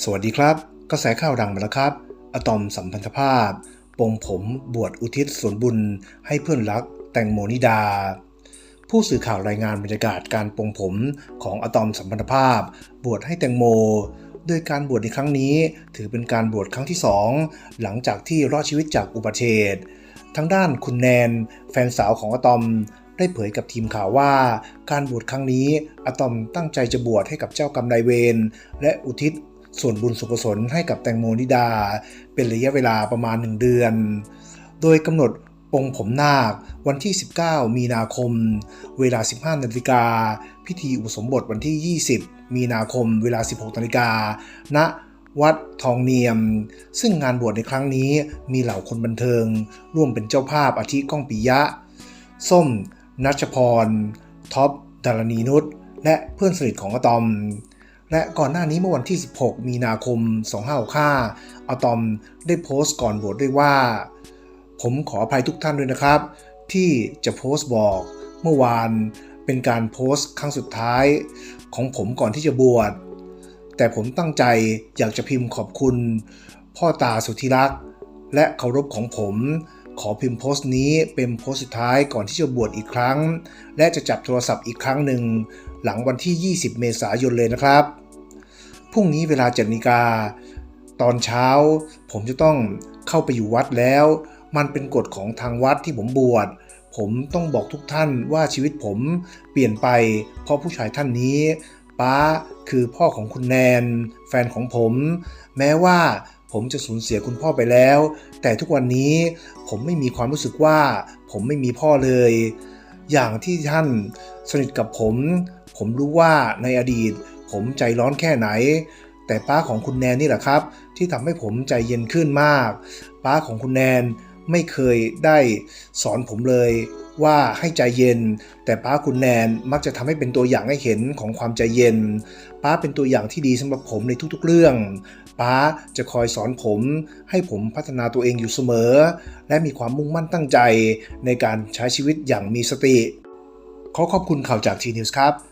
สวัสดีครับ กระแสข่าวดังมาแล้วครับ อะตอมสัมพันธภาพ ปงผมบวชอุทิศส่วนบุญ ให้เพื่อนรักแตงโมนิดา ผู้สื่อข่าวรายงานบรรยากาศการปงผมของอะตอมสัมพันธภาพ บวชให้แตงโม โดยการบวชในครั้งนี้ ถือเป็นการบวชครั้งที่สองหลังจากที่รอดชีวิตจากอุบัติเหตุทางด้านคุณแนน แฟนสาวของอะตอมได้เผยกับทีมข่าวว่า การบวชครั้งนี้อะตอมตั้งใจจะบวชให้กับเจ้ากรรมนายเวรและอุทิศ ส่วนบุญสุกุศลให้กับแตงโมนิดา เป็นระยะเวลาประมาณ 1 เดือน โดยกำหนดปงผมนาควันที่ 19 มีนาคม เวลา 15 นาฬิกา พิธีอุปสมบทวันที่ 20 มีนาคม เวลา 16 นาฬิกาณวัดทองเนียม ซึ่งงานบวชในครั้งนี้มีเหล่าคนบันเทิง ร่วมเป็นเจ้าภาพอาทิก้องปิยะ ส้ม นัชพร ท็อปดารณีนุชและเพื่อนสนิทของอะตอม และก่อนหน้านี้เมื่อวันที่ 16 มีนาคม 2565อะตอมได้โพสต์ก่อนบวชด้วยว่า ผมขออภัยทุกท่านด้วยนะครับ ที่จะโพสต์บอกเมื่อวานเป็นการโพสต์ครั้งสุดท้ายของผมก่อนที่จะบวช แต่ผมตั้งใจอยากจะพิมพ์ขอบคุณ พ่อตาสุธิรักษ์และเคารพของผม ขอพิมพ์โพสต์นี้เป็นโพสต์สุดท้ายก่อนที่จะบวชอีกครั้ง และจะจับโทรศัพท์อีกครั้งหนึ่งหลังวันที่ 20 เมษายนเลยนะครับ พรุ่งนี้เวลา7นาฬิกา ตอนเช้า ผมจะต้องเข้าไปอยู่วัดแล้ว มันเป็นกฎของทางวัดที่ผมบวช ผมต้องบอกทุกท่านว่าชีวิตผมเปลี่ยนไป เพราะผู้ชายท่านนี้ ป้าคือพ่อของคุณแนน แฟนของผม แม้ว่าผมจะสูญเสียคุณพ่อไปแล้ว แต่ทุกวันนี้ผมไม่มีความรู้สึกว่า ผมไม่มีพ่อเลย อย่างที่ท่านสนิทกับผม ผมรู้ว่าในอดีต ผมใจร้อนแค่ไหน แต่ป้าของคุณแนนนี่แหละครับ ที่ทำให้ผมใจเย็นขึ้นมาก ป้าของคุณแนนไม่เคยได้สอนผมเลยว่าให้ใจเย็น แต่ป้าคุณแนนมักจะทำให้เป็นตัวอย่างให้เห็นของความใจเย็น ป้าเป็นตัวอย่างที่ดีสำหรับผมในทุกๆเรื่อง ป้าจะคอยสอนผม ให้ผมพัฒนาตัวเองอยู่เสมอ และมีความมุ่งมั่นตั้งใจในการใช้ชีวิตอย่างมีสติ ขอขอบคุณข่าวจากทีนิวส์ครับ